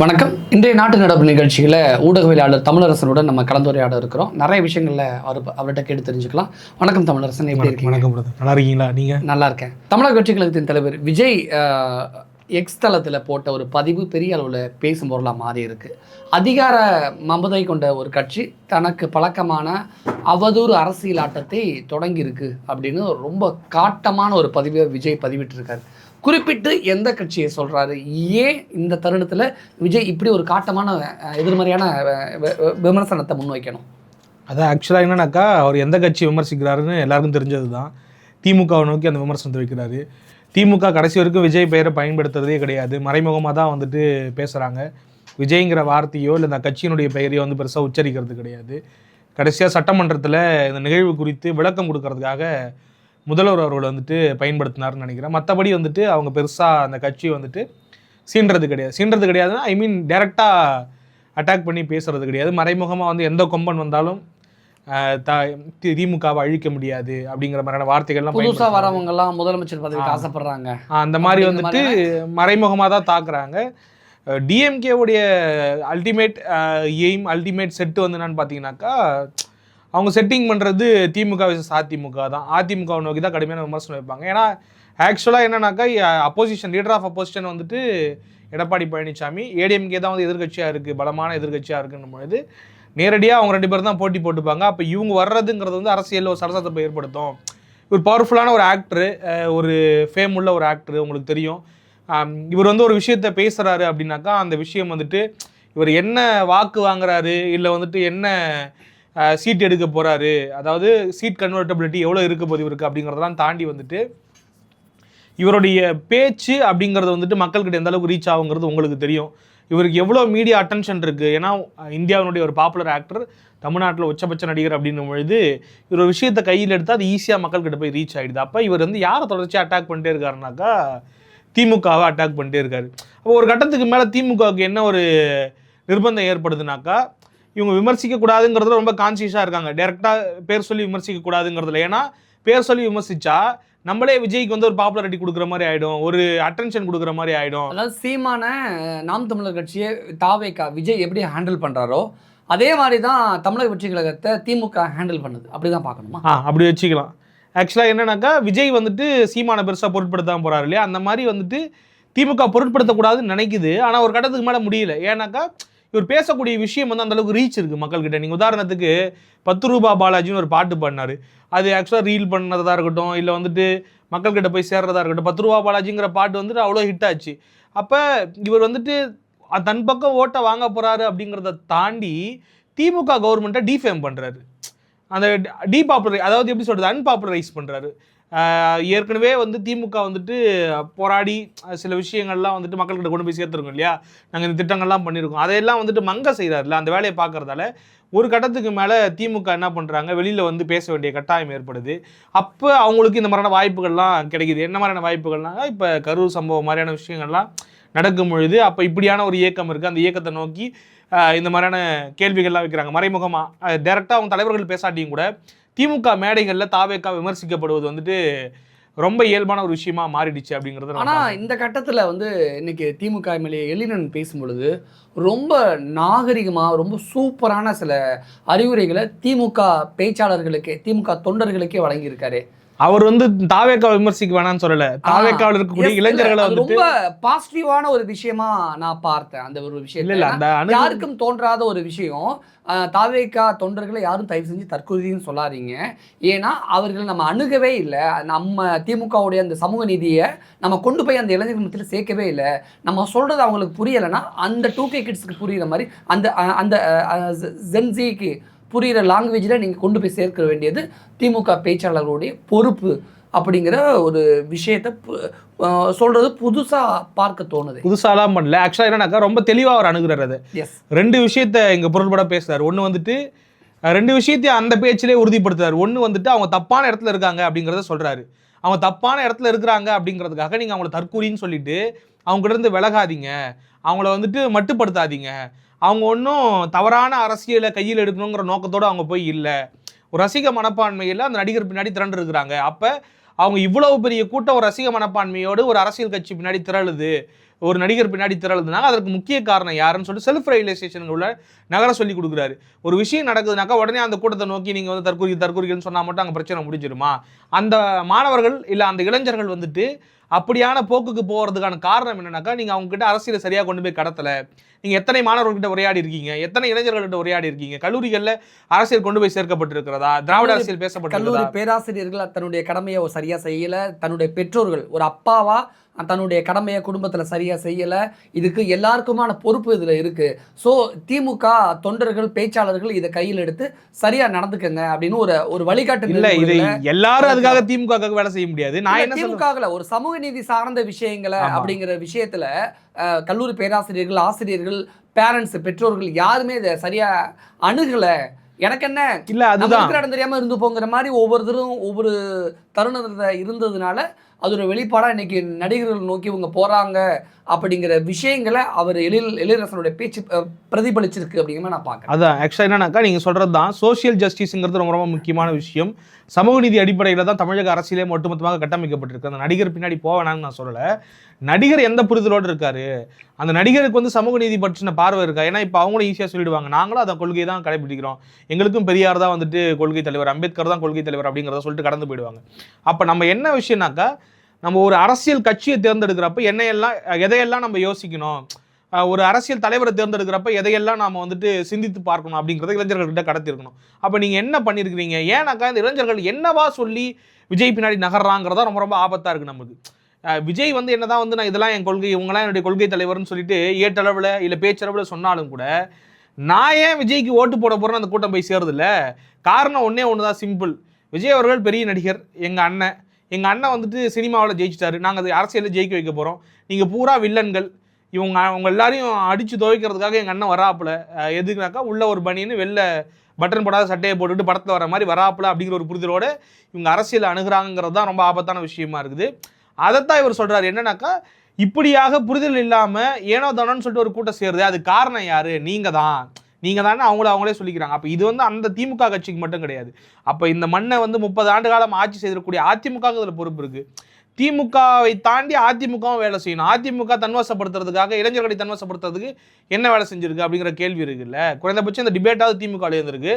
வணக்கம். இன்றைய நாட்டு நடப்பு நிகழ்ச்சியில் ஊடகவியலாளர் தமிழரசனுடன் நம்ம கலந்துரையாட இருக்கிறோம். நிறைய விஷயங்களில் அவர் அவர்கிட்ட கேட்டு தெரிஞ்சுக்கலாம். வணக்கம் தமிழரசன் எப்படி இருக்கீங்க? வணக்கம் நல்லா இருக்கீங்களா? நீங்க? நல்லா இருக்கேன். தமிழக கட்சி கழகத்தின் தலைவர் விஜய் எக்ஸ் தளத்தில் போட்ட ஒரு பதிவு பெரிய அளவில் பேசும் பொருளாக மாறி இருக்கு. அதிகார மமதை கொண்ட ஒரு கட்சி தனக்கு பழக்கமான அவதூறு அரசியல் ஆட்டத்தை தொடங்கியிருக்கு அப்படின்னு ரொம்ப காட்டமான ஒரு பதிவை விஜய் பதிவிட்டிருக்காரு. குறிப்பிட்டு எந்த கட்சியை சொல்கிறாரு ஏன் இந்த தருணத்தில் விஜய் இப்படி ஒரு காட்டமான எதிர்மறையான விமர்சனத்தை முன்வைக்கணும்? அதான் ஆக்சுவலாக என்னன்னாக்கா அவர் எந்த கட்சி விமர்சிக்கிறாருன்னு எல்லாருக்கும் தெரிஞ்சது தான் திமுகவை நோக்கி அந்த விமர்சனத்தை வைக்கிறாரு. திமுக கடைசி வரைக்கும் விஜய் பெயரை பயன்படுத்துறதே கிடையாது. மறைமுகமாக தான் வந்துட்டு பேசுகிறாங்க விஜய்ங்கிற வார்த்தையோ இல்லை இந்த கட்சியினுடைய பெயரையோ வந்து பெருசாக உச்சரிக்கிறது கிடையாது. கடைசியாக சட்டமன்றத்தில் இந்த நிகழ்வு குறித்து விளக்கம் கொடுக்கறதுக்காக முதல்வர் அவர்கள் வந்துட்டு பயன்படுத்தினார்னு நினைக்கிறேன். மற்றபடி வந்துட்டு அவங்க பெருசாக அந்த கட்சி வந்துட்டு சீன்றது கிடையாது. சீன்றது கிடையாதுன்னா ஐ மீன் டேரெக்டாக அட்டாக் பண்ணி பேசுறது கிடையாது. மறைமுகமாக வந்து எந்த கொம்பன் வந்தாலும் த திமுகவை அழிக்க முடியாது அப்படிங்கிற மாதிரியான வார்த்தைகள்லாம் புதுசாக பயன்படுத்துறாங்க. வரவங்க எல்லாம் முதலமைச்சர் பதவிக்கு. ஆசைப்படுறாங்க. அந்த மாதிரி வந்துட்டு மறைமுகமாக தான் தாக்குறாங்க. டிஎம்கேவுடைய அல்டிமேட் எய்ம் அல்டிமேட் செட்டு வந்து என்னன்னு பார்த்தீங்கன்னாக்கா அவங்க செட்டிங் பண்ணுறது திமுக விசஸ் அதிமுக தான். அதிமுக நோக்கி தான் கடுமையான விமர்சனம் வைப்பாங்க. ஏன்னா ஆக்சுவலாக என்னன்னாக்கா அப்போசிஷன் லீடர் ஆஃப் அப்போசிஷன் வந்துட்டு எடப்பாடி பழனிசாமி ஏடிஎம்கே தான் வந்து எதிர்க்கட்சியாக இருக்குது பலமான எதிர்க்கட்சியாக இருக்குன்னும் பொழுது நேரடியாக அவங்க ரெண்டு பேரும் தான் போட்டி போட்டுப்பாங்க. அப்போ இவங்க வர்றதுங்கிறது வந்து அரசியலில் ஒரு சரசத்தை ஏற்படுத்தும். ஒரு பவர்ஃபுல்லான ஒரு ஆக்டரு ஒரு ஃபேம் உள்ள ஒரு ஆக்டர் உங்களுக்கு தெரியும். இவர் வந்து ஒரு விஷயத்த பேசுகிறாரு அப்படின்னாக்கா அந்த விஷயம் வந்துட்டு இவர் என்ன வாக்கு வாங்குறாரு இல்லை வந்துட்டு என்ன சீட் எடுக்க போகிறாரு அதாவது சீட் கன்வெர்ட்டபிலிட்டி எவ்வளோ இருக்க போது இவருக்கு அப்படிங்கிறதெல்லாம் தாண்டி வந்துட்டு இவருடைய பேச்சு அப்படிங்கிறது வந்துட்டு மக்கள்கிட்ட எந்த அளவுக்கு ரீச் ஆகுங்கிறது உங்களுக்கு தெரியும். இவருக்கு எவ்வளோ மீடியா அட்டென்ஷன் இருக்குது ஏன்னா இந்தியாவினுடைய ஒரு பாப்புலர் ஆக்டர் தமிழ்நாட்டில் உச்சபட்ச நடிகர் அப்படின்னும் பொழுது இவர் ஒரு விஷயத்தை கையில் எடுத்தால் அது ஈஸியாக மக்கள்கிட்ட போய் ரீச் ஆகிடுது அப்போ இவர் வந்து யாரை தொடர்ச்சியாக அட்டாக் பண்ணிட்டே இருக்காருனாக்கா திமுகவை அட்டாக் பண்ணிட்டே இருக்காரு. அப்போ ஒரு கட்டத்துக்கு மேலே திமுகவுக்கு என்ன ஒரு நிர்பந்தம் ஏற்படுதுனாக்கா இவங்க விமர்சிக்க கூடாதுங்கிறதுல ரொம்ப கான்சியஸாக இருக்காங்க. டேரெக்டாக பேர் சொல்லி விமர்சிக்க கூடாதுங்கிறதுல. ஏன்னா பேர் சொல்லி விமர்சிச்சா நம்மளே விஜய்க்கு வந்து ஒரு பாப்புலாரிட்டி கொடுக்குற மாதிரி ஆயிடும். ஒரு அட்டென்ஷன் கொடுக்குற மாதிரி ஆயிடும். அதாவது சீமான நாம் தமிழர் கட்சியை தாவேக்கா விஜய் எப்படி ஹேண்டில் பண்றாரோ அதே மாதிரி தான் தமிழக வெற்றி கழகத்தை திமுக ஹேண்டில் பண்ணுது. அப்படிதான் பார்க்கணுமா? ஆ அப்படி வச்சுக்கலாம். ஆக்சுவலாக என்னன்னாக்கா விஜய் வந்துட்டு சீமான பெருசாக பொருட்படுத்தாம போறாரு இல்லையா? அந்த மாதிரி வந்துட்டு திமுக பொருட்படுத்தக்கூடாதுன்னு நினைக்குது. ஆனால் ஒரு கட்டத்துக்கு மேலே முடியல. ஏன்னாக்கா இவர் பேசக்கூடிய விஷயம் வந்து அந்த அளவுக்கு ரீச் இருக்குது மக்கள்கிட்ட. நீங்கள் உதாரணத்துக்கு பத்து ரூபா பாலாஜின்னு ஒரு பாட்டு பண்ணாரு அது ஆக்சுவலாக ரீல் பண்ணுறதா இருக்கட்டும் இல்லை வந்துட்டு மக்கள்கிட்ட போய் சேர்றதா இருக்கட்டும் பத்து ரூபா பாலாஜிங்கிற பாட்டு வந்துட்டு அவ்வளோ ஹிட் ஆச்சு. அப்போ இவர் வந்துட்டு தன் பக்கம் ஓட்டை வாங்க போகிறாரு அப்படிங்கிறத தாண்டி திமுக கவர்மெண்ட்டை டிஃபேம் பண்ணுறாரு அந்த டீபாப்புலரை அதாவது எப்படி சொல்கிறது அன்பாப்புலரைஸ் பண்ணுறாரு ஏற்கனவே வந்து திமுக வந்துட்டு போராடி சில விஷயங்கள்லாம் வந்துட்டு மக்கள்கிட்ட கொண்டு போய் சேர்த்துருக்கோம் இல்லையா? நாங்கள் இந்த திட்டங்கள்லாம் பண்ணியிருக்கோம் அதையெல்லாம் வந்துட்டு மங்க செய்கிறாருல அந்த வேலையை பார்க்கறதால ஒரு கட்டத்துக்கு மேலே திமுக என்ன பண்ணுறாங்க வெளியில் வந்து பேச வேண்டிய கட்டாயம் ஏற்படுது. அப்போ அவங்களுக்கு இந்த மாதிரியான வாய்ப்புகள்லாம் கிடைக்குது. என்ன மாதிரியான வாய்ப்புகள்னாங்க இப்போ கரூர் சம்பவம் மாதிரியான விஷயங்கள்லாம் நடக்கும் பொழுது அப்போ இப்படியான ஒரு இயக்கம் இருக்குது அந்த இயக்கத்தை நோக்கி இந்த மாதிரியான கேள்விகள்லாம் வைக்கிறாங்க. மறைமுகமாக டேரெக்டாக அவங்க தலைவர்கள் பேசாட்டியும் கூட திமுக மேடைகளில் தாவேக்கா விமர்சிக்கப்படுவது வந்துட்டு ரொம்ப இயல்பான ஒரு விஷயமா மாறிடுச்சு அப்படிங்கிறத நம்ம ஆனா பார்க்கணும். இந்த கட்டத்துல வந்து இன்னைக்கு திமுக எம்எல்ஏ எழிலன் பேசும் பொழுது ரொம்ப நாகரிகமா ரொம்ப சூப்பரான சில அறிவுரைகளை திமுக பேச்சாளர்களுக்கே திமுக தொண்டர்களுக்கே வழங்கியிருக்காரு அவர் வந்து தாவேக்கா விமர்சிக்க வேணாம்னு சொல்லல. தாவேக்காவில் இருக்கக்கூடிய இளைஞர்களை ரொம்ப பாசிட்டிவான ஒரு விஷயமா நான் பார்த்தேன் அந்த ஒரு விஷயம் இல்ல அந்த யாருக்கும் தோன்றாத ஒரு விஷயம் தாவேக்கா தொண்டர்களை யாரும் தயவு செஞ்சு தற்கொலைன்னு சொல்லாதீங்க. ஏன்னா அவர்கள் நம்ம அணுகவே இல்லை. நம்ம திமுகவுடைய அந்த சமூக நீதியை நம்ம கொண்டு போய் அந்த இளைஞர்கள் மத்தியில் சேர்க்கவே இல்லை. நம்ம சொல்றது அவங்களுக்கு புரியலைன்னா அந்த டூ கே கிட்ஸ்க்கு புரியுற மாதிரி அந்த அந்த ஜென்சிக்கு புரிகிற லாங்குவேஜில் நீங்கள் கொண்டு போய் சேர்க்க வேண்டியது திமுக பேச்சாளர்களுடைய பொறுப்பு அப்படிங்கிற ஒரு விஷயத்தை சொல்றது புதுசா பார்க்க தோணுது. புதுசாலாம் பண்ணல. ஆக்சுவலாக என்னன்னாக்கா ரொம்ப தெளிவா அவர் அணுகுறாரு அதை. ரெண்டு விஷயத்த இங்க பொருள்பட பேசுறாரு. ஒண்ணு வந்துட்டு ரெண்டு விஷயத்தையும் அந்த பேச்சிலே உறுதிப்படுத்துறாரு. ஒண்ணு வந்துட்டு அவங்க தப்பான இடத்துல இருக்காங்க அப்படிங்கிறத சொல்றாரு. அவங்க தப்பான இடத்துல இருக்கிறாங்க அப்படிங்கிறதுக்காக நீங்க அவங்கள தற்கூரின்னு சொல்லிட்டு அவங்க கிட்ட இருந்து விலகாதீங்க. அவங்கள வந்துட்டு மட்டுப்படுத்தாதீங்க. அவங்க ஒன்றும் தவறான அரசியலை கையில் எடுக்கணுங்கிற நோக்கத்தோடு அவங்க போய் இல்லை. ஒரு ரசிக மனப்பான்மையில் அந்த நடிகர் பின்னாடி திரண்டு இருக்கிறாங்க அப்போ அவங்க இவ்வளவு பெரிய கூட்டம் ஒரு ரசிக மனப்பான்மையோடு ஒரு அரசியல் கட்சி பின்னாடி திரளுது. ஒரு நடிகர் பின்னாடி திரளுதுனாங்க. அதற்கு முக்கிய காரணம் யாருன்னு சொல்லிட்டு செல்ஃப் ரியலைசேஷன் உள்ள நகர சொல்லி கொடுக்குறாரு. ஒரு விஷயம் நடக்குதுனாக்கா உடனே அந்த கூட்டத்தை நோக்கி நீங்கள் வந்து தற்கொலை தற்கொலைன்னு சொன்னால் மட்டும் அங்கே பிரச்சனை முடிஞ்சிருமா? அந்த மாணவர்கள் இல்லை அந்த இளைஞர்கள் வந்துட்டு அப்படியான போக்குக்கு போகிறதுக்கான காரணம் என்னன்னாக்கா நீங்கள் அவங்ககிட்ட அரசியலை சரியாக கொண்டு போய் கடத்தலை. நீங்கள் எத்தனை மாணவர்கள்கிட்ட உரையாடி இருக்கீங்க? எத்தனை இளைஞர்கள்ட்ட உரையாடி இருக்கீங்க? கல்லூரிகளில் அரசியல் கொண்டு போய் சேர்க்கப்பட்டிருக்கிறதா? திராவிட அரசியல் பேசப்பட்டிருக்கிறதா? கல்லூரி பேராசிரியர்கள் தன்னுடைய கடமையை சரியா செய்யல. தன்னுடைய பெற்றோர்கள் ஒரு அப்பாவா தன்னுடைய கடமையை குடும்பத்துல சரியா செய்யல. இதுக்கு எல்லாருக்குமான பொறுப்பு இதுல இருக்கு. ஸோ திமுக தொண்டர்கள் பேச்சாளர்கள் இதை கையில் எடுத்து சரியா நடந்துக்கங்க அப்படின்னு ஒரு ஒரு வழிகாட்டு இல்ல இது நெறிமுறைகளை எல்லாரும் அதுக்காக திமுக வேலை செய்ய முடியாது. நான் திமுகல ஒரு சமூக நீதி சார்ந்த விஷயங்களை. அப்படிங்கிற விஷயத்துல கல்லூரி பேராசிரியர்கள் ஆசிரியர்கள் பேரண்ட்ஸ் பெற்றோர்கள் யாருமே இதை சரியா அணுகல. எனக்கு என்ன? இல்ல அதுதான். தெரியாம இருந்து போங்கிற மாதிரி ஒவ்வொருத்தரும் ஒவ்வொரு தருணத்துல இருந்ததுனால அதோட வெளிப்பாடாக இன்றைக்கி நடிகர்கள் நோக்கி இவங்க போகிறாங்க அப்படிங்கிற விஷயங்களை அவர் எழில் எழிலரசனுடைய பேச்சு பிரதிபலிச்சிருக்கு அப்படிங்கிற நான் பார்க்கறேன். அதான் ஆக்சுவலாக என்னன்னாக்கா நீங்கள் சொல்கிறது தான் சோஷியல் ஜஸ்டிஸுங்கிறது ரொம்ப ரொம்ப முக்கியமான விஷயம். சமூக நீதி அடிப்படையில் தான் தமிழக அரசியலே ஒட்டுமொத்தமாக கட்டமைக்கப்பட்டிருக்கு. அந்த நடிகர் பின்னாடி போவேனான்னு நான் சொல்லலை. நடிகர் எந்த புரிதலோடு இருக்காரு? அந்த நடிகருக்கு வந்து சமூக நீதி பற்றின பார்வை இருக்கா? ஏன்னா இப்போ அவங்களும் ஈஸியாக சொல்லிடுவாங்க. நாங்களும் அந்த கொள்கையை தான் கடைபிடிக்கிறோம். எங்களுக்கும் பெரியார் தான் வந்துட்டு கொள்கை தலைவர் அம்பேத்கர் தான் கொள்கை தலைவர் அப்படிங்கிறத சொல்லிட்டு கடந்து போயிடுவாங்க. அப்போ நம்ம என்ன விஷயம்னாக்கா நம்ம ஒரு அரசியல் கட்சியை தேர்ந்தெடுக்கிறப்ப என்னையெல்லாம் எதையெல்லாம் நம்ம யோசிக்கணும்? ஒரு அரசியல் தலைவரை தேர்ந்தெடுக்கிறப்ப எதையெல்லாம் நாம் வந்துட்டு சிந்தித்து பார்க்கணும் அப்படிங்கிறத இளைஞர்கள்கிட்ட கடத்திருக்கணும் அப்போ நீங்கள் என்ன பண்ணியிருக்கிறீங்க? ஏன்னாக்கா இந்த இளைஞர்கள் என்னவா சொல்லி விஜய் பின்னாடி நகர்றாங்கிறதா ரொம்ப ரொம்ப ஆபத்தாக இருக்குது நமக்கு. விஜய் வந்து என்னதான் வந்து நான் இதெல்லாம் என் கொள்கை இவங்களாம் என்னுடைய கொள்கை தலைவர்னு சொல்லிட்டு ஏட்டளவில் இல்லை பேச்சளவில் சொன்னாலும் கூட நான் ஏன் விஜய்க்கு ஓட்டு போட போகிறேன்னு அந்த கூட்டம் போய் சேருதில்ல? காரணம் ஒன்றே ஒன்று தான் சிம்பிள். விஜய் அவர்கள் பெரிய நடிகர் எங்கள் அண்ணன். எங்கள் அண்ணன் வந்துட்டு சினிமாவில் ஜெயிச்சிட்டாரு. நாங்கள் அது அரசியலில் ஜெயிக்க வைக்க போகிறோம் நீங்கள் பூரா வில்லன்கள். இவங்க அவங்க எல்லாரையும் அடித்து துவைக்கிறதுக்காக எங்கள் அண்ணன் வராப்புல. எதுக்குனாக்கா உள்ள ஒரு பனியன்னு வெளில பட்டன் போடாத சட்டையை போட்டுட்டு படத்தில் வர மாதிரி வராப்புல அப்படிங்கிற ஒரு புரிதலோடு இவங்க அரசியல் அணுகிறாங்கிறது தான் ரொம்ப ஆபத்தான விஷயமா இருக்குது. அதைத்தான் இவர் சொல்கிறார் என்னன்னாக்கா இப்படியாக புரிதல் இல்லாமல் ஏனோ தானோன்னு சொல்லிட்டு ஒரு கூட்டம் சேருது. அது காரணம் யார்? நீங்கள் தான் நீங்க தானே அவங்கள அவங்களே சொல்லிக்கிறாங்க. அப்போ இது வந்து அந்த திமுக கட்சிக்கு மட்டும் கிடையாது. அப்போ இந்த மண்ணை வந்து முப்பது ஆண்டு காலம் ஆட்சி செய்திருக்கக்கூடிய அதிமுக இதில் பொறுப்பு இருக்கு. திமுகவை தாண்டி அதிமுகவும் வேலை செய்யணும். அதிமுக தன்வசப்படுத்துறதுக்காக இளைஞர்களை தன்வசப்படுத்துறதுக்கு என்ன வேலை செஞ்சிருக்கு அப்படிங்கிற கேள்வி இருக்குல்ல? குறைந்தபட்சம் இந்த டிபேட்டாவது திமுக இருந்திருக்கு.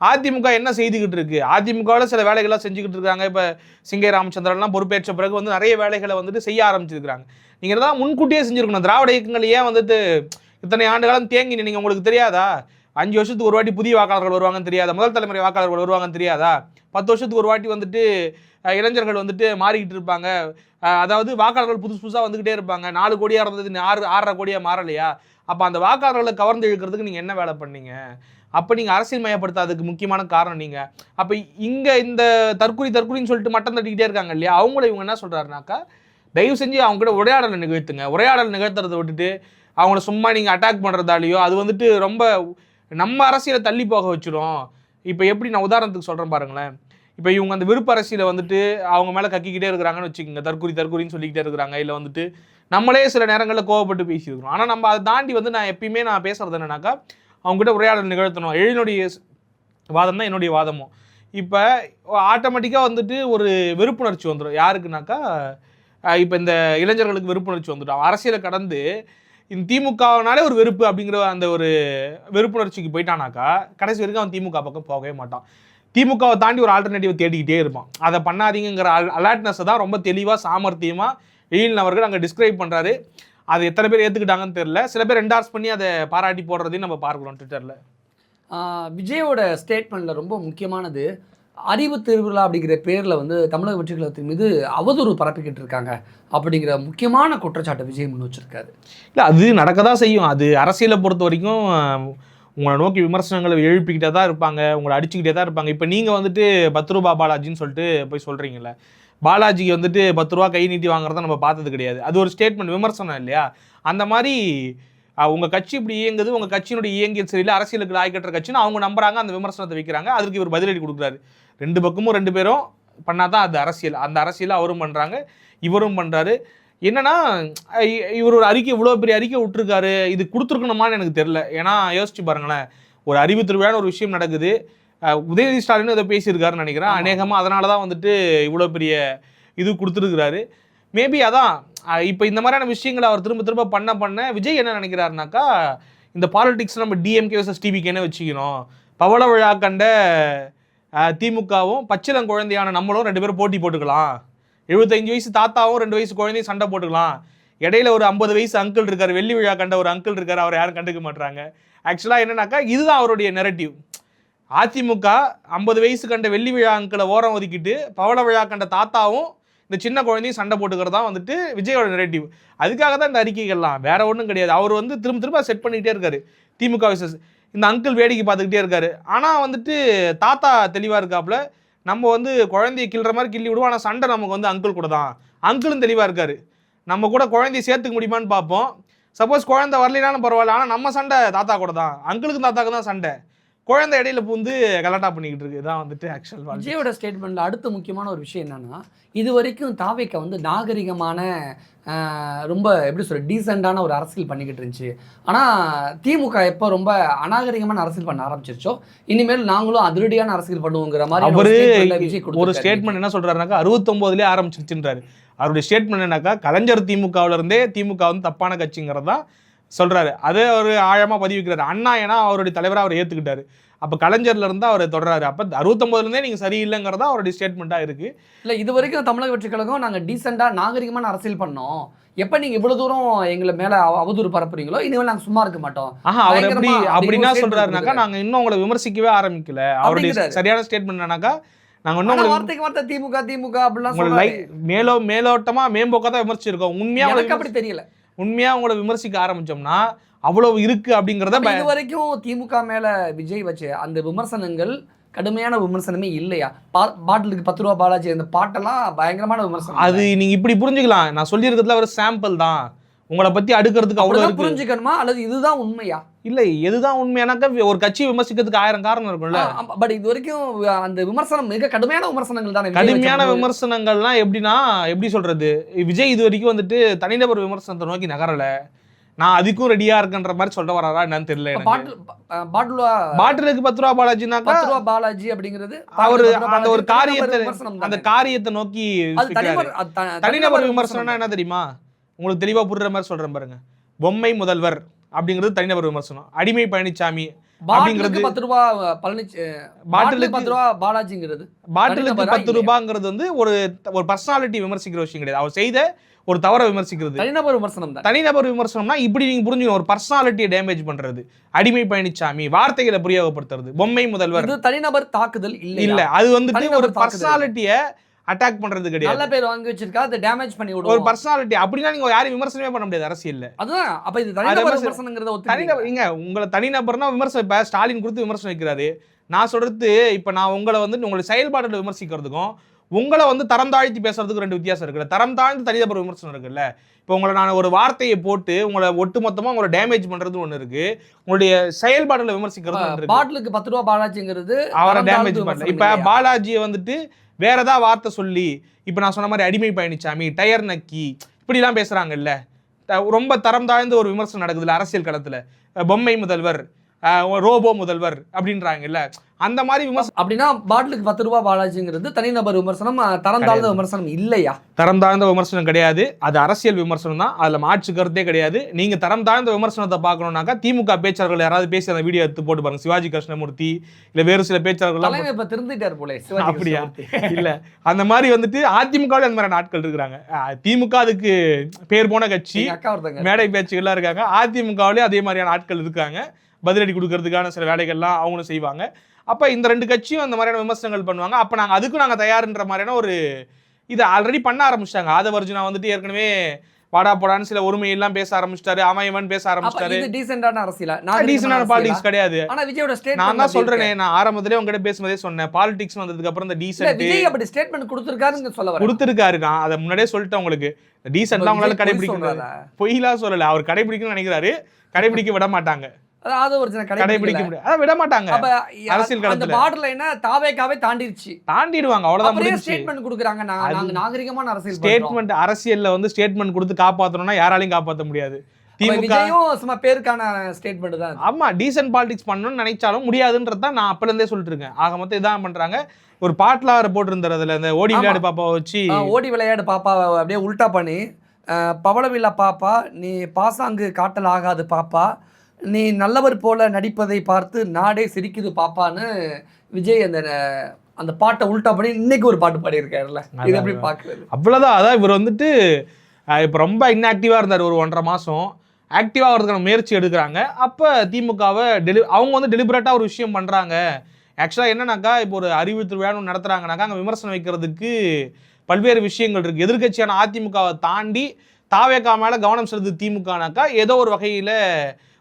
அதிமுக என்ன செய்துக்கிட்டு இருக்கு? அதிமுகவில் சில வேலைகள்லாம் செஞ்சுக்கிட்டு இருக்காங்க. இப்போ சிங்கை ராமச்சந்திரன்லாம் பொறுப்பேற்ற பிறகு வந்து நிறைய வேலைகளை வந்துட்டு செய்ய ஆரம்பிச்சிருக்காங்க நீங்கள் தான் முன்கூட்டியே செஞ்சுருக்கணும். திராவிட இயக்கங்கள் ஏன் வந்துட்டு இத்தனை ஆண்டு காலம் தேங்கி நீங்கள் உங்களுக்கு தெரியாதா? அஞ்சு வருஷத்துக்கு ஒரு வாட்டி புதிய வாக்காளர்கள் வருவாங்கன்னு தெரியாதா? முதல் தலைமுறை வாக்காளர்கள் வருவாங்கன்னு தெரியாதா? பத்து வருஷத்துக்கு ஒரு வாட்டி வந்துட்டு இளைஞர்கள் வந்துட்டு மாறிக்கிட்டு இருப்பாங்க. அதாவது வாக்காளர்கள் புதுசு புதுசாக வந்துக்கிட்டே இருப்பாங்க. நாலு கோடியாக இருந்தது ஆறு ஆறரை கோடியாக மாறலையா? அப்போ அந்த வாக்காளர்களை கவர்ந்து இழுக்கிறதுக்கு நீங்கள் என்ன வேலை பண்ணீங்க? அப்போ நீங்கள் அரசியல் மயப்படுத்தாததுக்கு முக்கியமான காரணம் நீங்கள் அப்போ இங்கே இந்த தற்கொலை தற்கொலைன்னு சொல்லிட்டு மட்டம் தட்டிக்கிட்டே இருக்காங்க இல்லையா? அவங்கள இவங்க என்ன சொல்கிறாருனாக்கா தயவு செஞ்சு அவங்க கூட உரையாடலை நிகழ்த்துங்க. உரையாடல் நிகழ்த்துறதை விட்டுட்டு அவங்கள சும்மா நீங்கள் அட்டாக் பண்ணுறதாலையோ அது வந்துட்டு ரொம்ப நம்ம அரசியலை தள்ளி போக வச்சிடும் இப்போ எப்படி நான் உதாரணத்துக்கு சொல்கிறேன் பாருங்களேன். இப்போ இவங்க அந்த விருப்ப அரசியலை வந்துட்டு அவங்க மேலே கக்கிக்கிட்டே இருக்கிறாங்கன்னு வச்சுக்கோங்க. தற்கொலை தற்கொலைன்னு சொல்லிக்கிட்டே இருக்கிறாங்க. இல்லை வந்துட்டு நம்மளே சில நேரங்களில் கோவப்பட்டு பேசியிருக்கிறோம். ஆனால் நம்ம அதை தாண்டி வந்து நான் எப்பயுமே நான் பேசுறது என்னன்னாக்கா அவங்ககிட்ட உரையாடல் நிகழ்த்தணும். எழினுடைய வாதம் தான் என்னுடைய வாதமும். இப்போ ஆட்டோமேட்டிக்காக வந்துட்டு ஒரு வெறுப்புணர்ச்சி வந்துடும் யாருக்குனாக்கா இப்போ இந்த இளைஞர்களுக்கு வெறுப்புணர்ச்சி வந்துடும். அரசியலை கடந்து இந்த திமுகனாலே ஒரு வெறுப்பு அப்படிங்கிற அந்த ஒரு வெறுப்புணர்ச்சிக்கு போயிட்டானாக்கா கடைசி வரைக்கும் அவன் திமுக பக்கம் போகவே மாட்டான். திமுகவை தாண்டி ஒரு ஆல்டர்னேட்டிவ் தேடிக்கிட்டே இருப்பான். அதை பண்ணாதீங்கிற அலர்ட்னஸை தான் ரொம்ப தெளிவாக சாமர்த்தியமாக எழில் அவர்கள் அங்கே டிஸ்கிரைப் பண்ணுறாரு அது எத்தனை பேர் ஏற்றுக்கிட்டாங்கன்னு தெரில சில பேர் என்டார்ஸ் பண்ணி அதை பாராட்டி போடுறதையும் நம்ம பார்க்குறோம் ட்விட்டரில் விஜயோட ஸ்டேட்மெண்ட்டில் ரொம்ப முக்கியமானது அறிவு திருவிழா அப்படிங்கிற பேரில் வந்து தமிழக வெற்றி கழகத்தின் மீது அவதூறு பரப்பிக்கிட்டு இருக்காங்க அப்படிங்கிற முக்கியமான குற்றச்சாட்டை விஜய் முன் வச்சிருக்காரு. இல்லை அது நடக்க தான் செய்யும். அது அரசியலை பொறுத்த வரைக்கும் உங்களை நோக்கி விமர்சனங்களை எழுப்பிக்கிட்டே தான் இருப்பாங்க. உங்களை அடிச்சுக்கிட்டே தான் இருப்பாங்க. இப்போ நீங்கள் வந்துட்டு பத்து ரூபா பாலாஜின்னு சொல்லிட்டு போய் சொல்கிறீங்கள பாலாஜிக்கு வந்துட்டு பத்து ரூபா கை நீட்டி வாங்குறத நம்ம பார்த்தது கிடையாது. அது ஒரு ஸ்டேட்மெண்ட் விமர்சனம் இல்லையா? அந்த மாதிரி உங்கள் கட்சி இப்படி இயங்குது உங்கள் கட்சியினுடைய இயங்கியது சரியில்லை அரசியலுக்கு ஆய்கட்டுற கட்சின்னு அவங்க நம்புறாங்க அந்த விமர்சனத்தை வைக்கிறாங்க. அதுக்கு இவர் பதிலடி கொடுக்குறாரு. ரெண்டு பக்கமும் ரெண்டு பேரும் பண்ணாதான் அது அரசியல். அந்த அரசியலை அவரும் பண்றாங்க இவரும் பண்றாரு. என்னன்னா இவர் ஒரு அறிக்கை இவ்வளோ பெரிய அறிக்கை விட்டுருக்காரு. இது கொடுத்துருக்கணுமான்னு எனக்கு தெரில ஏன்னா யோசிச்சு பாருங்களேன். ஒரு அறிவு திருவிழான்னு ஒரு விஷயம் நடக்குது. உதயநிதி ஸ்டாலின் இதை பேசியிருக்காருன்னு நினைக்கிறேன். அநேகமாக அதனால தான் வந்துட்டு இவ்வளோ பெரிய இது கொடுத்துருக்குறாரு. மேபி அதான் இப்போ இந்த மாதிரியான விஷயங்களை அவர் திரும்ப திரும்ப பண்ண பண்ண விஜய் என்ன நினைக்கிறாருனாக்கா இந்த பாலிடிக்ஸ் நம்ம டிஎம்கே வர்சஸ் டிவிக்கேன்னு வச்சுக்கணும். பவள விழா கண்ட திமுகவும் பச்சிளம் குழந்தையான நம்மளும் ரெண்டு பேரும் போட்டி போட்டுக்கலாம். எழுபத்தஞ்சு வயசு தாத்தாவும் ரெண்டு வயசு குழந்தையும் சண்டை போட்டுக்கலாம். இடையில ஒரு ஐம்பது வயசு அங்கிள் இருக்கார் வெள்ளி விழா கண்ட ஒரு அங்கிள் இருக்கார் அவர் யாரும் கண்டுக்க மாட்டாங்க ஆக்சுவலாக என்னன்னாக்கா இதுதான் அவருடைய நெரட்டிவ் அதிமுக ஐம்பது வயசு கண்ட வெள்ளி விழா அங்கிளை ஓரம் ஒதுக்கிட்டு பவள விழா கண்ட தாத்தாவும் இந்த சின்ன குழந்தையும் சண்டை போட்டுக்கிறது தான் வந்துட்டு விஜயோட நெரட்டிவ் அதுக்காக தான் இந்த அறிக்கைகள்லாம் வேற ஒன்றும் கிடையாது. அவர் வந்து திரும்ப திரும்ப செட் பண்ணிக்கிட்டே இருக்காரு. திமுக விசஸ் இந்த அங்கிள் வேடிக்கை பார்த்துக்கிட்டே இருக்காரு. ஆனால் வந்துட்டு தாத்தா தெளிவாக இருக்காப்புல நம்ம வந்து குழந்தைய கிள்ற மாதிரி கிள்ளி விடுவோம். ஆனால் சண்டை நமக்கு வந்து அங்கிள் கூட தான். அங்கிளும் தெளிவாக இருக்காரு. நம்ம கூட குழந்தைய சேர்த்துக்க முடியுமான்னு பார்ப்போம். சப்போஸ் குழந்தை வரலினாலும் பரவாயில்ல. ஆனால் நம்ம சண்டை தாத்தா கூட தான். அங்கிளுக்கும் தாத்தாக்கு தான் சண்டை. குழந்தை இடையில பூந்து கலாட்டா பண்ணிக்கிட்டு இருக்கு. இதான் வந்துட்டு ஆக்சுவல் விஜயோட ஸ்டேட்மெண்ட்ல அடுத்த முக்கியமான ஒரு விஷயம் என்னன்னா இது வரைக்கும் தாவேக்க வந்து நாகரிகமான ரொம்ப எப்படி சொல்ற டீசெண்டான ஒரு அரசியல் பண்ணிக்கிட்டு இருந்துச்சு. ஆனால் திமுக எப்போ ரொம்ப அநாகரிகமான அரசியல் பண்ண ஆரம்பிச்சிருச்சோ இனிமேல் நாங்களும் அதிரடியான அரசியல் பண்ணுவோங்கிற மாதிரி ஒரு. ஸ்டேட்மெண்ட் என்ன சொல்றாருனாக்கா அறுபத்தொம்போதுலேயே ஆரம்பிச்சிருச்சுன்றாரு. அவருடைய ஸ்டேட்மெண்ட் என்னன்னாக்கா கலைஞர் திமுகவுல இருந்தே திமுக வந்து தப்பான கட்சிங்கிறது தான் சொல்றாரு. அதை அவர் ஆழமா பதிவிக்கிறாரு. அண்ணா ஏன்னா அவருடைய தலைவரா அவர் ஏத்துக்கிட்டாரு. அப்ப கலைஞர்ல இருந்து அவர் தொடர்றாரு. அப்ப அறுபத்தொன்பதுல இருந்தே நீங்க சரியில்லைங்கிறதா அவருடைய ஸ்டேட்மெண்ட்டா இருக்கு. இல்ல இது வரைக்கும் தமிழக வெற்றி கழகம் நாங்க டீசெண்டா நாகரிகமான அரசியல் பண்ணோம். எப்ப நீங்க இவ்வளவு தூரம் எங்களை மேல அவ- அவதூறு பரப்புறீங்களோ இனிமேல் நாங்க சும்மா இருக்க மாட்டோம். ஆஹா அவர் எப்படி அப்படின்னா அப்படிங்கிற சொல்றாருனாக்கா statement நாங்க இன்னும் உங்களை விமர்சிக்கவே ஆரம்பிக்கல. அவருடைய. சரியான ஸ்டேட்மெண்ட் என்னன்னாக்கா நாங்க இன்னும் வார்த்தைக்கு வார்த்தை திமுக திமுக அப்படிலாம் மேலோ மேலோட்டமா மேம்போக்கா தான் விமர்சிச்சிருக்கோம். உண்மையா உங்களை எனக்கு அப்படி தெரியல. உண்மையா உங்களை விமர்சிக்க ஆரம்பிச்சோம்னா அவ்வளவு இருக்கு அப்படிங்கறத இது வரைக்கும் திமுக மேல விஜய் வச்ச அந்த விமர்சனங்கள் கடுமையான விமர்சனமே இல்லையா? பா- பாட்டிலுக்கு பத்து ரூபா பாலாஜி அந்த பாட்டெல்லாம் பயங்கரமான விமர்சனம். அது நீங்க இப்படி புரிஞ்சுக்கலாம். நான் சொல்லியிருக்கிறதுல ஒரு சாம்பிள் தான். உங்களை பத்தி அடுக்கிறதுக்கு அவ்வளவு புரிஞ்சுக்கணுமா? அல்லது இதுதான் உண்மையா? இல்ல எதுதான் உண்மையானாக்கா ஒரு கட்சி விமர்சிக்கிறதுக்கு ஆயிரம் காரணம் இருக்கும்ல. பட் இது வரைக்கும் அந்த விமர்சனம் மிக கடுமையான விமர்சனங்கள் தானே கடுமையான. விமர்சனங்கள்லாம் எப்படின்னா எப்படி சொல்றது? விஜய் இது வரைக்கும் வந்துட்டு தனிநபர் விமர்சனத்தை நோக்கி நகரல. நான் அதுக்கும் ரெடியா இருக்கேன்ற மாதிரி சொல்ல வராரா என்னன்னு தெரியல பாட்டிலுக்கு பத்து ரூபா பாலாஜினாக்கா பத்து ரூபா பாலாஜி அப்படிங்கிறது அவரு அந்த ஒரு காரியத்தை அந்த. காரியத்தை நோக்கி தனிநபர் விமர்சனம்னா என்ன தெரியுமா? உங்களுக்கு தெளிவா புரியுற மாதிரி சொல்றேன் பாருங்க. பொம்மை முதல்வர் அப்படிங்கிறது தனிநபர் விமர்சனம். அடிமை பழனிசாமி அப்படிங்கிறது- பத்து ரூபா பழனிச்சு பாட்டிலுக்கு பத்து ரூபா பாலாஜிங்கிறது. பாட்டிலுக்கு பத்து? ரூபாங்கிறது வந்து ஒரு ஒரு பர்சனாலிட்டி விமர்சிக்கிற விஷயம் கிடையாது. அவர் செய்த ஒரு தவறை விமர்சிக்கிறது. தனிநபர் விமர்சனம் தான். தனிநபர் விமர்சனம்னா இப்படி நீங்க புரிஞ்சுக்கணும். ஒரு பர்சனாலிட்டியை டேமேஜ் பண்றது. அடிமை பழனிசாமி வார்த்தைகளை பிரயோகப்படுத்துறது. பொம்மை முதல்வர். தனிநபர் தாக்குதல் இல்ல அது வந்துட்டு ஒரு. பர்சனாலிட்டியை அட்டாக் பண்றது நல்ல கிடையாது பேர் வாங்கி வச்சிருக்கா அதை டேமேஜ் பண்ணி ஒரு விடுவோம். பர்சனாலிட்டி அப்படின்னா நீங்க யாரையும் விமர்சனமே பண்ண முடியாது அரசியல்ல. அதுதான். அப்ப இது தனிநபர். விமர்சனங்கிறத தனிநபர் இங்க உங்களை தனிநபர்னா விமர்சனம் இப்ப ஸ்டாலின் கொடுத்து விமர்சனம் வைக்கிறாரு. நான் சொல்றது இப்ப நான் உங்களை வந்து உங்களை செயல்பாடுகளை விமர்சிக்கிறதுக்கும் உங்களை வந்து தரம் தாழ்த்தி பேசுறதுக்கு ரெண்டு வித்தியாசம் இருக்குல்ல. தரம் தாழ்ந்து தனிநபர் விமர்சனம் இருக்குல்ல. இப்போ உங்களை நான் ஒரு வார்த்தையை போட்டு உங்களை ஒட்டுமொத்தமா உங்களை டேமேஜ் பண்றது ஒண்ணு இருக்கு. உங்களுடைய செயல்பாடுகளை விமர்சிக்கிறது பாட்டிலுக்கு பத்து ரூபா பாலாஜிங்கிறது அவரை டேமேஜ் பண்ணல. இப்ப? பாலாஜியை வந்துட்டு வேற ஏதாவது வார்த்தை சொல்லி இப்போ நான் சொன்ன மாதிரி அடிமை பயணிச்சாமி டயர் நக்கி இப்படிலாம் பேசுகிறாங்கல்ல த- ரொம்ப தரம் தாழ்ந்த ஒரு விமர்சனம் நடக்குதுல்ல அரசியல் களத்தில். பொம்மை முதல்வர் ரோபோ முதல்வர் அப்படின்றாங்கல்ல. அந்த மாதிரி விமர்சனம் அப்படின்னா பாட்டிலுக்கு பத்து ரூபா பாலாஜிங்கிறது தனிநபர் விமர்சனம் தரம் தாழ்ந்த விமர்சனம் இல்லையா? தரம் தாழ்ந்த விமர்சனம் கிடையாது. அது அரசியல் விமர்சனம் தான். அதுல மாற்று கருத்தே கிடையாது. நீங்க தரம் தாழ்ந்த விமர்சனத்தை பார்க்கணும்னாக்கா திமுக பேச்சாளர்கள் யாராவது பேசி அந்த வீடியோ எடுத்து போட்டு பாருங்க. சிவாஜி கிருஷ்ணமூர்த்தி இல்ல வேறு சில பேச்சாளர்கள்லாம் தலைமை இப்ப திருந்திட்டார் போல அப்படியா? இல்ல. அந்த மாதிரி வந்துட்டு அதிமுகவில் அந்த மாதிரி ஆட்கள் இருக்கிறாங்க. திமுக அதுக்கு பேர் போன கட்சி மேடை பேச்சுகள்லாம் இருக்காங்க. அதிமுகவிலேயும் அதே மாதிரியான ஆட்கள் இருக்காங்க. பதிலடி கொடுக்கறதுக்கான சில வேலைகள்லாம் அவங்களும் செய்வாங்க. அப்ப இந்த ரெண்டு கட்சியும் அந்த மாதிரியான விமர்சனங்கள் பண்ணுவாங்க. அப்ப நாங்க அதுக்கும் நாங்க தயார்ன்ற மாதிரியான ஒரு இதை ஆல்ரெடி பண்ண ஆரம்பிச்சிட்டாங்க. ஆதவர்ஜுனா வந்துட்டு ஏற்கனவே வாடா போடான்னு சில உரிமையெல்லாம் பேச ஆரம்பிச்சிட்டாரு. அவன் இவன் பேச ஆரம்பிச்சிட்டாரு. டீசென்டான அரசியலா? டீசனான பாலிடிக்ஸ் கிடையாது. ஆனா விஜயோட ஸ்டேட்மெண்ட் நான் தான் சொல்றேனே. நான் ஆரம்பத்திலே உங்ககிட்ட பேசும்போதே சொன்னேன். பாலிடிக்ஸ் வந்ததுக்கு அப்புறம் இந்த டீசென்ட் விஜய் அப்படி ஸ்டேட்மெண்ட் கொடுத்திருக்காருன்னு சொல்ல கொடுத்துருக்காரு. நான் அதை முன்னாடியே சொல்லிட்டேன் உங்களுக்கு. விஜய் பொய் கடைபிடிக்க? பொய்லாம் சொல்லல. அவர் கடைபிடிக்கணும்னு நினைக்கிறாரு. கடைபிடிக்க விட மாட்டாங்க. அதாவது ஒரு சின்ன கடைபிடிக்க முடியாது. அதான் விட மாட்டாங்க அப்ப அரசியல் அந்த. பார்டர் லைனை தாவேக்காவே தாண்டிருச்சு. தாண்டிடுவாங்க. அவ்வளவுதான் ஸ்டேட்மெண்ட் கொடுக்குறாங்க? நாங்க அது- நாகரிகமான அரசியல். ஸ்டேட்மெண்ட் அரசியல்ல வந்து ஸ்டேட்மெண்ட் கொடுத்து காப்பாத்தணும்னா யாராலையும் காப்பாத்த முடியாது. அப்ப திமுக விஜயும் சும்மா பேருக்கான ஸ்டேட்மெண்ட் தான். ஆமா டீசென்ட் பாலிடிக்ஸ் பண்ணணும்னு நினைச்சாலும் முடியாதுன்றது தான் நான் அப்பல இருந்தே சொல்லிட்டு இருக்கேன். ஆக மொத்தம் இதான் பண்றாங்க. ஒரு பாட்டுல போட்டிருந்தாரு அதுல இந்த ஓடி. விளையாடு பாப்பாவை வச்சு. ஓடி விளையாடு பாப்பாவை அப்படியே உல்டா பண்ணி பவளவில்லா பாப்பா நீ பாசாங்கு காட்டல் ஆகாது பாப்பா நீ நல்லவர் போல நடிப்பதை பார்த்து நாடே சிரிக்குது பாப்பான்னு விஜய் அந்த அந்த பாட்டை உல்டா பண்ணி இன்னைக்கு ஒரு பாட்டு பாடியிருக்காருல்ல. இது எப்படி பார்க்குறது அவ்வளோதான் அதான் இவர் வந்துட்டு இப்போ ரொம்ப இன்ஆக்டிவாக இருந்தார் ஒரு ஒன்றரை மாதம் ஆக்டிவாக முயற்சி எடுக்கிறாங்க. அப்போ திமுகவை டெலி அவங்க வந்து டெலிபரேட்டாக ஒரு விஷயம் பண்ணுறாங்க ஆக்சுவலாக என்னன்னாக்கா இப்போ ஒரு அறிவு திருவிழான்னு நடத்துகிறாங்கனாக்கா அங்கே விமர்சனம் வைக்கிறதுக்கு பல்வேறு விஷயங்கள் இருக்குது எதிர்க்கட்சியான அதிமுகவை தாண்டி தாவேக்கா மேலே கவனம் செலுத்து திமுகனாக்கா ஏதோ ஒரு வகையில்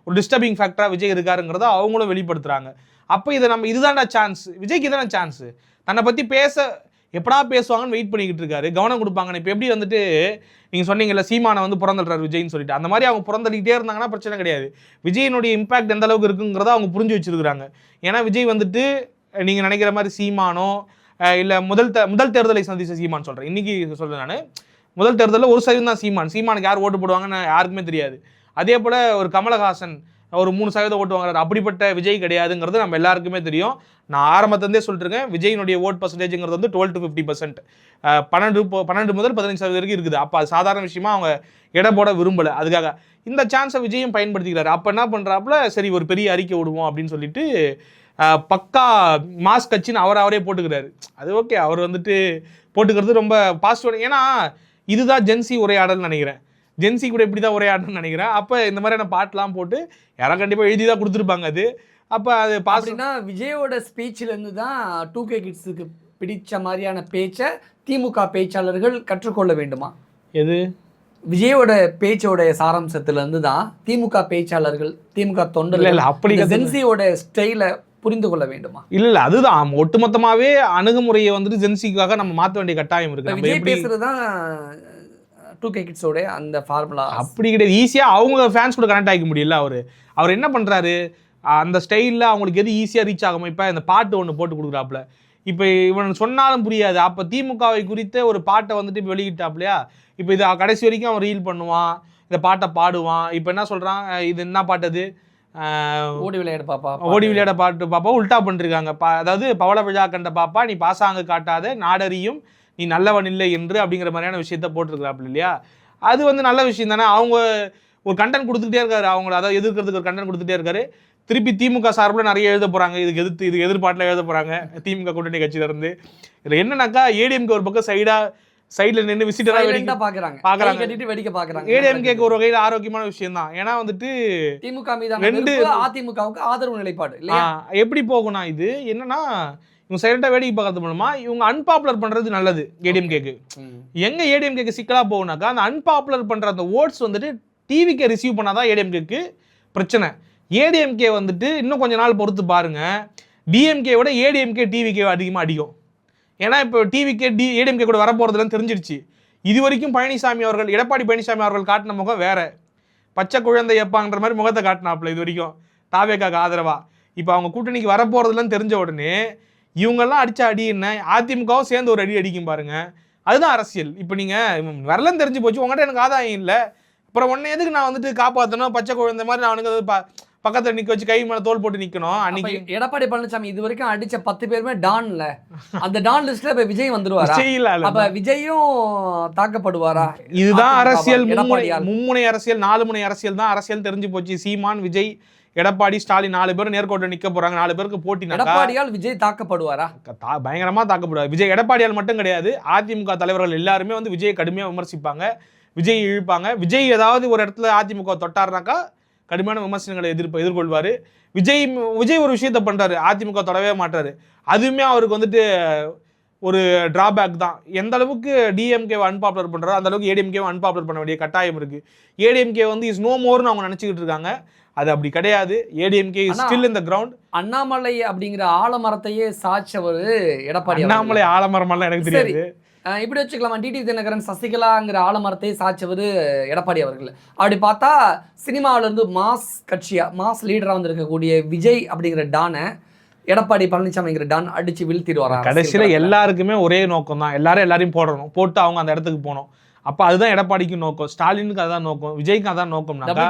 ஒரு டிஸ்டர்பிங் ஃபேக்டராக விஜய் இருக்காருங்கிறத அவங்களும் வெளிப்படுத்துகிறாங்க அப்போ இதை நம்ம இதுதான்டா சான்ஸ் விஜய்க்கு இதான சான்ஸ் தன்னை பற்றி பேச எப்படா பேசுவாங்கன்னு வெயிட் பண்ணிக்கிட்டு இருக்காரு. கவனம் கொடுப்பாங்கன்னு. இப்போ எப்படி வந்துட்டு நீங்கள் சொன்னீங்கல்ல சீமானை வந்து பிறந்துடுறாரு விஜய்னு சொல்லிட்டு. அந்த மாதிரி அவங்க புறந்தள்ளிக்கிட்டே இருந்தாங்கன்னா பிரச்சனை கிடையாது. விஜயினுடைய இம்பாக்ட் எந்த அளவுக்கு இருக்குங்கிறத அவங்க புரிஞ்சு வச்சிருக்கிறாங்க. ஏன்னா விஜய் வந்துட்டு நீங்கள் நினைக்கிற மாதிரி சீமானோ இல்லை முதல் த முதல் தேர்தலை சந்தித்த சீமான் சொல்கிறேன் இன்றைக்கி சொல்கிறேன் நான். முதல் தேர்தலில் ஒரு சதவீதம் தான் சீமான். சீமானுக்கு யார் ஓட்டு போடுவாங்கன்னு யாருக்குமே தெரியாது. அதே போல் ஒரு கமலஹாசன் ஒரு மூணு சதவீதம் ஓட்டு வாங்குறாரு. அப்படிப்பட்ட விஜய் கிடையாதுங்கிறது நம்ம எல்லாருக்குமே தெரியும். நான் ஆரம்பத்திலேருந்தே சொல்லிட்டுருக்கேன் விஜயினுடைய ஓட் பர்சன்டேஜ்ங்கிறது வந்து டுவெல் டு ஃபிஃப்டி பர்சன்ட் பன்னெண்டு பன்னெண்டு முதல் பதினஞ்சு சதவீதம் வரைக்கும் இருக்குது. அப்போ அது சாதாரண விஷயமா அவங்க எடை போட விரும்பலை. அதுக்காக இந்த சான்ஸை விஜயும் பயன்படுத்திக்கிறாரு. அப்போ என்ன பண்ணுறாப்புல சரி ஒரு பெரிய அறிக்கை விடுவோம் அப்படின்னு சொல்லிட்டு பக்கா மாஸ் கட்சின்னு அவர் அவரே போட்டுக்கிறாரு. அது ஓகே அவர் வந்துட்டு போட்டுக்கிறது ரொம்ப பாசிட்டிவ் ஏன்னா இதுதான் ஜென்சி உரையாடல்னு நினைக்கிறேன். ஜென்சி கூட இப்படி தான் உரையாடணும்னு நினைக்கிறேன். அப்போ இந்த மாதிரியான பாட்டெலாம் போட்டு யாரும் கண்டிப்பாக எழுதி தான் கொடுத்துருப்பாங்க அது. அப்போ அது அப்படின்னா விஜயோட ஸ்பீச்சில் இருந்து தான் டூ கே கிட்ஸுக்கு பிடிச்ச மாதிரியான பேச்சை திமுக பேச்சாளர்கள் கற்றுக்கொள்ள வேண்டுமா? எது? விஜயோட பேச்சோட சாராம்சத்துல இருந்து தான் திமுக பேச்சாளர்கள் திமுக தொண்டர்கள் இல்லை அப்படி ஜென்சியோட ஸ்டைலை புரிந்து கொள்ள வேண்டுமா? இல்ல இல்ல அதுதான். ஒட்டுமொத்தமாவே அணுகுமுறையை வந்துட்டு ஜென்சிக்காக நம்ம மாத்த வேண்டிய கட்டாயம் இருக்கு. இப்ப டூ கே கிட்ஸோட அந்த ஃபார்முலா அப்படி கிடையாது. ஈஸியா அவங்க ஃபேன்ஸ் கூட கனெக்ட் ஆகிக்க முடியல அவரு. அவர் என்ன பண்றாரு? அந்த ஸ்டைலில் அவங்களுக்கு எது ஈஸியாக ரீச் ஆகும் இப்போ இந்த பாட்டு ஒன்று போட்டு கொடுக்குறாப்புல. இப்போ இவன் சொன்னாலும் புரியாது. அப்போ திமுகவை குறித்த ஒரு பாட்டை வந்துட்டு இப்போ வெளியிட்டாப்லையா இப்போ இது கடைசி வரைக்கும் அவன் ரீல் பண்ணுவான் இந்த பாட்டை பாடுவான். இப்போ என்ன சொல்கிறான் இது என்ன பாட்டு அது? ஓடி விளையாடு பாப்பா ஓடி விளையாட பாட்டு பாப்பா உல்டா பண்ணிருக்காங்க. பா அதாவது பவள விழா கண்ட பாப்பா நீ பாசாங்கு காட்டாத நாடறியும் நீ நல்லவன் இல்லை என்று அப்படிங்கிற மாதிரியான விஷயத்த போட்டிருக்கிறாப்புல இல்லையா? அது வந்து நல்ல விஷயம் தானே. அவங்க ஒரு கண்டென்ட் கொடுத்துட்டே இருக்காரு. அவங்க அதாவது எதிர்க்கிறதுக்கு ஒரு கண்டென்ட் கொடுத்துட்டே இருக்காரு. திருப்பி திமுக சார்பில் நிறைய எழுத போறாங்க. இதுக்கு எதிர்த்து இதுக்கு எதிர்பாட்டில் எழுத போறாங்க. திமுக கூட்டணி கட்சியில இருந்து இதுல என்னன்னாக்கா ஏடிஎம்கே ஒரு பக்கம் சைடா சைடுல நின்று விசிட்டரா சைலண்டா பாக்குறாங்க. பாக்குறாங்க. கை கட்டிட்டு வெடிக்க பாக்குறாங்க. ஏடிஎம்கேக்கு ஒரு வகையில் ஆரோக்கியமான விஷயம் தான். ஏன்னா வந்துட்டு திமுக மீதான ரெண்டு- அதிமுகவுக்கு ஆதரவு நிலைப்பாடு இல்லையா? எப்படி போகும்னா இது? என்னன்னா இவங்க சைலண்டாக வேடிக்கை பார்க்கறது மூலமா இவங்க அன்பாப்புலர் பண்றது நல்லது ஏடிஎம்கேக்கு. எங்க ஏடிஎம்கேக்கு சிக்கலா போகுனாக்கா அந்த அன்பாப்புலர் பண்ற அந்த ஓட்ஸ் வந்துட்டு டிவிக்கே ரிசீவ் பண்ணாதான் ஏடிஎம்கேக்கு பிரச்சனை. ஏடிஎம்கே வந்துட்டு இன்னும் கொஞ்ச நாள் பொறுத்து பாருங்க டிஎம்கே விட ஏடிஎம்கே டிவிக்கே அதிகமாக அடிக்கும். ஏன்னா இப்போ டிவிக்கே டி ஏடிஎம்கே கூட வரப்போகிறதுலன்னு தெரிஞ்சிருச்சு. இது வரைக்கும் பழனிசாமி அவர்கள் எடப்பாடி பழனிசாமி அவர்கள் காட்டின முகம் வேற. பச்சை குழந்தை எப்பாங்கிற மாதிரி முகத்தை காட்டினாப்புல இது வரைக்கும் தாவேக்காக்கு ஆதரவா. இப்போ அவங்க கூட்டணிக்கு வரப்போகிறதுலன்னு தெரிஞ்ச உடனே இவங்கெல்லாம் அடிச்ச அடி என்ன? அதிமுகவும் சேர்ந்து ஒரு அடி அடிக்கும் பாருங்க. அதுதான் அரசியல். இப்போ நீங்கள் வரலன்னு தெரிஞ்சு போச்சு. உங்கள்கிட்ட எனக்கு ஆதாயம் இல்லை. அப்புறம் உன்னை எதுக்கு நான் வந்துட்டு காப்பாற்றணும் பச்சை குழந்தை மாதிரி நான் அவனுக்கு ப பக்கத்தில் நிற்க வச்சு கை மேலே தோல் போட்டு நிற்கணும் அப்ப அன்னைக்கு எடப்பாடி பழனிசாமி இது வரைக்கும் அடிச்ச பத்து பேருமே டான்ல. அந்த டான் லிஸ்ட்ல இப்ப விஜய் வந்துருவாரா? அப்ப விஜயும் தாக்கப்படுவாரா? இதுதான் அரசியல். மும்முனை அரசியல் நாலு முனை அரசியல் தான் அரசியல் தெரிஞ்சு போச்சு. சீமான் விஜய் எடப்பாடி ஸ்டாலின் நாலு பேரும் நேர்கோட்டில் நிக்க போறாங்க. நாலு பேருக்கு போட்டினாக்கா எடப்பாடியால் விஜய் தாக்கப்படுவாரா? பயங்கரமா தாக்கப்படுவார். விஜய் எடப்பாடியால் மட்டும் கிடையாது அதிமுக தலைவர்கள் எல்லாருமே வந்து விஜயை கடுமையா விமர்சிப்பாங்க. விஜய் இழுப்பாங்க. விஜய் ஏதாவது ஒரு இடத்துல அதிமுக தொட்டாருனாக்கா கடுமையான விமர்சனங்களை எதிர்ப்பு எதிர்கொள்வார். விஜய் விஜய் ஒரு விஷயத்த பண்றாரு. அதிமுக தொடவே மாட்டாரு. அதுவுமே அவருக்கு வந்துட்டு ஒரு டிராபேக் தான். எந்த அளவுக்கு டிஎம்கே அன்பாப்புலர் பண்றாரோ அந்த அளவுக்கு ஏடிஎம்கே அன்பாப்புலர் பண்ண வேண்டிய கட்டாயம் இருக்கு. ஏடிஎம்கே வந்து இஸ் நோ மோர்னு அவங்க நினச்சிக்கிட்டு இருக்காங்க. அது அப்படி கிடையாது. ஏடிஎம்கே ஸ்டில் இந்த கிரவுண்ட் அண்ணாமலை அப்படிங்கிற ஆலமரத்தையே சாட்சவர் எடப்பாடி. அண்ணாமலை ஆலமரமெல்லாம் எனக்கு சரி. தெரியாது. இப்படி வச்சுக்கலாமா? டிடி தினகரன் சசிகலாங்கிற ஆலமரத்தை சாய்ச்சவர் எடப்பாடி அவர்கள். அப்படி பார்த்தா சினிமாவுல இருந்து மாஸ் கட்சியா மாஸ் லீடரா வந்திருக்கக்கூடிய விஜய் அப்படிங்கிற டானை எடப்பாடி பழனிசாமிங்கிற டான் அடிச்சு வீழ்த்திடுவாரா? கடைசியில எல்லாருக்குமே ஒரே நோக்கம் தான் எல்லாரும் எல்லாரையும் போடணும். போட்டு அவங்க அந்த இடத்துக்கு போகணும். அப்ப அதுதான் எடப்பாடிக்கும் நோக்கம். ஸ்டாலினுக்கு அதான் நோக்கம். விஜய்க்கு அதான் நோக்கம்னாக்கா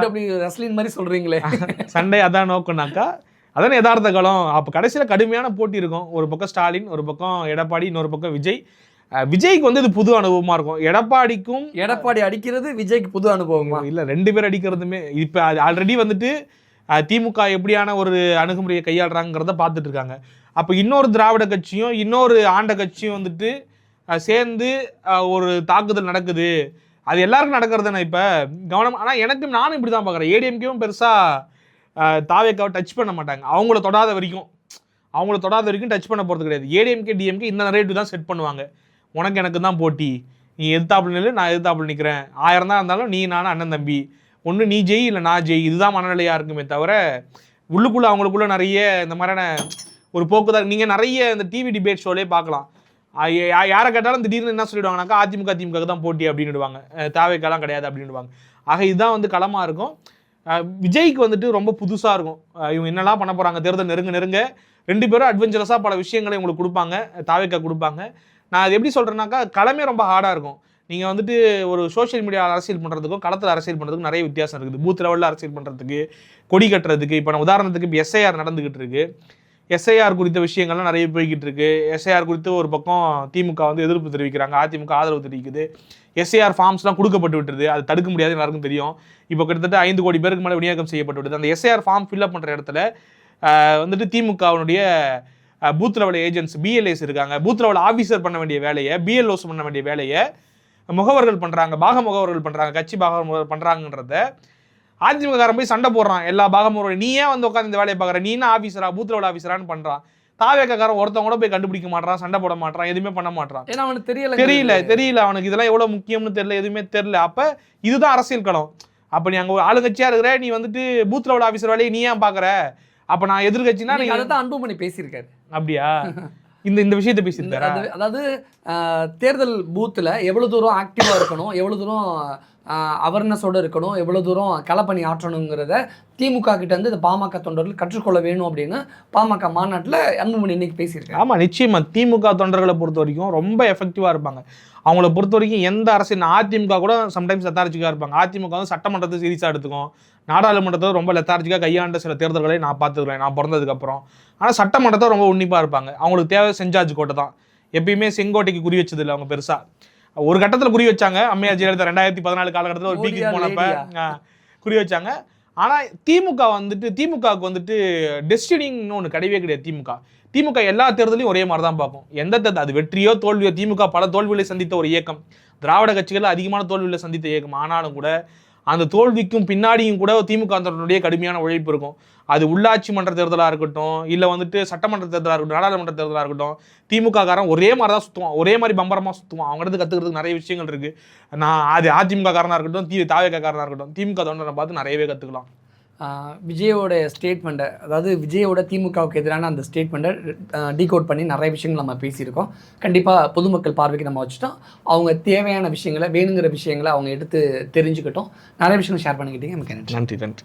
ரெஸ்லின் மாதிரி சொல்றீங்களே. சண்டை அதான் நோக்கம்னாக்கா அதான யதார்த்த காலம். அப்போ கடைசியில் கடுமையான போட்டி இருக்கும். ஒரு பக்கம் ஸ்டாலின் ஒரு பக்கம் எடப்பாடி இன்னொரு பக்கம் விஜய். விஜய்க்கு வந்து இது புது அனுபவமா இருக்கும். எடப்பாடிக்கும் எடப்பாடி அடிக்கிறது விஜய்க்கு புது அனுபவமா? இல்ல ரெண்டு பேர் அடிக்கிறதுமே இப்ப ஆல்ரெடி வந்துட்டு திமுக எப்படியான ஒரு அணுகுமுறையை கையாளுறாங்கிறத பார்த்துட்டு இருக்காங்க. அப்ப இன்னொரு திராவிட கட்சியும் இன்னொரு ஆண்ட கட்சியும் வந்துட்டு சேர்ந்து ஒரு தாக்குதல் நடக்குது. அது எல்லாருக்கும் நடக்கிறது தானே இப்போ? கவனம் ஆனால் எனக்கும் நானும் இப்படி தான் பார்க்குறேன் ஏடிஎம்கேவும் பெருசாக தாவேக்காவை டச் பண்ண மாட்டாங்க. அவங்கள தொடாத வரைக்கும். அவங்கள தொடாத வரைக்கும் டச் பண்ண போகிறது கிடையாது. ஏடிஎம்கே டிஎம்கே இந்த நரேட்டிவ் தான் செட் பண்ணுவாங்க. உனக்கு எனக்கு தான் போட்டி. நீ எதிர்த்தாப்புல நில்லு நான் எதிர்த்தாப்புல நிற்கிறேன் ஆயிரம் தான் இருந்தாலும் நீ நானும் அண்ணன் தம்பி. ஒன்று நீ ஜெய் இல்லை நான் ஜெய். இதுதான் மனநிலையாக இருக்குமே தவிர உள்ளுக்குள்ளே அவங்களுக்குள்ளே நிறைய இந்த மாதிரியான ஒரு போக்கு தான் நீங்கள் நிறைய இந்த டிவி டிபேட் ஷோலே பார்க்கலாம். யாரை கேட்டாலும் திடீர்னு என்ன சொல்லிடுவாங்கனாக்கா அதிமுக திமுக தான் போட்டி அப்படின்னுடுவாங்க. தேவைக்கெல்லாம் கிடையாது அப்படின்னுடுவாங்க. ஆக இதுதான் வந்து களமாக இருக்கும். விஜய்க்கு வந்துட்டு ரொம்ப புதுசாக இருக்கும். இவங்க என்னெல்லாம் பண்ண போகிறாங்க தேர்தல் நெருங்க நெருங்க. ரெண்டு பேரும் அட்வென்ச்சரஸாக பல விஷயங்களை உங்களுக்கு கொடுப்பாங்க தாவேக்கா கொடுப்பாங்க. நான் அது எப்படி சொல்கிறேன்னாக்கா களமே ரொம்ப ஹார்டாக இருக்கும். நீங்கள் வந்துட்டு ஒரு சோஷியல் மீடியா அரசியல் பண்ணுறதுக்கும் களத்தில் அரசியல் பண்ணுறதுக்கும் நிறைய வித்தியாசம் இருக்குது. பூத் லெவலில் அரசியல் பண்ணுறதுக்கு கொடி கட்டுறதுக்கு இப்போ நான் உதாரணத்துக்கு இப்போ எஸ்ஐஆர் நடந்துக்கிட்டு இருக்குது எஸ்ஐஆர் குறித்த விஷயங்கள்லாம் நிறைய போய்கிட்டு இருக்கு எஸ்ஐஆர் குறித்து ஒரு பக்கம் திமுக வந்து எதிர்ப்பு தெரிவிக்கிறாங்க. அதிமுக ஆதரவு தெரிவிக்குது. எஸ்ஐஆர் ஃபார்ம்ஸ்லாம் கொடுக்கப்பட்டு விட்டுருது அது தடுக்க முடியாது எல்லாருக்கும் தெரியும். இப்போ கிட்டத்தட்ட ஐந்து கோடி பேருக்கு மேலே விநியோகம் செய்யப்பட்டு விட்டது. அந்த எஸ்ஐஆர் ஃபார்ம் ஃபில்அப் பண்ணுற இடத்துல வந்துட்டு திமுகவினுடைய பூத் லெவல் ஏஜென்ட்ஸ் பிஎல்ஏஸ் இருக்காங்க. பூத் லெவல் ஆஃபீஸர் பண்ண வேண்டிய வேலையை பிஎல்ஓஸ் பண்ண வேண்டிய வேலையை முகவர்கள் பண்ணுறாங்க பாக முகவர்கள் பண்ணுறாங்க கட்சி பாக முகவர் பண்ணுறாங்கன்றத அதிமுககாரன் போய் சண்டை போடுறான். எல்லா பாக முகவர்கள் நீ ஏன் வந்து உட்காந்து இந்த வேலையை பார்க்குற. நீ என்ன ஆஃபீஸரா பூத் லெவல் ஆஃபீஸரான்னு பண்ணுறான் தாவேக்காரன் ஒருத்தவங்க கூட போய் கண்டுபிடிக்க மாட்றான் சண்டை போட மாட்றான் எதுவுமே பண்ண மாட்றான். ஏன்னா அவனுக்கு தெரியல தெரியல தெரியல அவனுக்கு. இதெல்லாம் எவ்வளவு முக்கியம்னு தெரியல எதுவுமே தெரியல. அப்ப இதுதான் அரசியல் களம். அப்ப நீ அங்க ஒரு ஆளுங்கட்சியா இருக்கிற நீ வந்துட்டு பூத் லெவல் ஆபீசர் வேலையை நீ ஏன் பாக்குற அப்ப நான் எதிர்கட்சினா நீ அதை தான் அன்புமணி பேசியிருக்காரு. அப்படியா? இந்த இந்த விஷயத்தை அது- அதாவது தேர்தல் பூத்தில் எவ்வளோ தூரம் ஆக்டிவாக இருக்கணும் எவ்வளோ தூரம் அவேர்னஸோடு இருக்கணும். எவ்வளோ தூரம் களப்பணி ஆற்றணுங்கிறத திமுக கிட்டேருந்து இந்த பாமக தொண்டர்கள் கற்றுக்கொள்ள வேணும் அப்படின்னு பாமக மாநாட்டில் அன்புமணி இன்னைக்கு பேசியிருக்காங்க ஆமாம் நிச்சயமாக திமுக தொண்டர்களை பொறுத்த வரைக்கும் ரொம்ப எஃபெக்டிவாக இருப்பாங்க. அவங்கள பொறுத்த வரைக்கும் எந்த அரசியல் அதிமுக கூட சம்டைம்ஸ் லெத்தார்ஜிக்காக இருப்பாங்க. அதிமுக வந்து சட்டமன்றத்தை சீரியஸாக எடுத்துக்கும். நாடாளுமன்றத்தை ரொம்ப லெத்தார்ஜிக்காக கையாண்ட சில தேர்தல்களை நான் பார்த்துக்கிறேன் நான் பிறந்ததுக்கப்புறம். ஆனால் சட்டமன்றத்தை ரொம்ப உன்னிப்பாக இருப்பாங்க. அவங்களுக்கு தேவை செஞ்சாஜ் கோட்டை தான். எப்பயுமே செங்கோட்டைக்கு குறி வச்சது இல்லை அவங்க பெருசாக ஒரு கட்டத்தில் குறி வச்சாங்க. அம்மையார் ஜெயலலிதா ரெண்டாயிரத்தி பதினாலு காலகட்டத்தில் ஒரு மோடியா, போனப்ப. குறி வச்சாங்க. ஆனால் திமுக வந்துட்டு திமுகவுக்கு வந்துட்டு டெஸ்டினிங்னு ஒன்று கிடையவே கிடையாது திமுக. திமுக எல்லா தேர்தலையும் ஒரே மாதிரி தான் பார்க்கும். எந்த தேர்தல் அது வெற்றியோ தோல்வியோ திமுக பல தோல்விகளை சந்தித்த ஒரு இயக்கம். திராவிட கட்சிகள் அதிகமான தோல்விகளை சந்தித்த இயக்கம். ஆனாலும் கூட அந்த தோல்விக்கும் பின்னாடியும் கூட திமுக தன்னுடைய கடுமையான உழைப்பு இருக்கும். அது உள்ளாட்சி மன்ற தேர்தலாக இருக்கட்டும் இல்லை வந்துட்டு சட்டமன்ற தேர்தலாக இருக்கட்டும் நாடாளுமன்ற தேர்தலாக இருக்கட்டும் திமுக காரன் ஒரே மாதிரி தான் சுற்றுவான் ஒரே மாதிரி பம்பரமாக சுற்றுவான் அவங்ககிட்ட கற்றுக்கிறதுக்கு நிறைய விஷயங்கள் இருக்குது நான் அது அதிமுக காரனாக இருக்கட்டும் தி தாவக காரனாக இருக்கட்டும் திமுக தொண்டரை பார்த்து நிறையவே கற்றுக்கலாம் விஜயோட ஸ்டேட்மெண்ட்டை அதாவது விஜயோட திமுகவுக்கு எதிரான அந்த ஸ்டேட்மெண்ட்டை டீகோட் பண்ணி நிறைய விஷயங்கள் நம்ம பேசியிருக்கோம். கண்டிப்பாக பொதுமக்கள் பார்வைக்கு நம்ம வச்சுட்டோம். அவங்க தேவையான விஷயங்களை வேணுங்கிற விஷயங்களை அவங்க எடுத்து தெரிஞ்சுக்கிட்டோம். நிறைய விஷயங்கள் ஷேர் பண்ணிக்கிட்டீங்க. நமக்கு நன்றி. நன்றி நன்றி.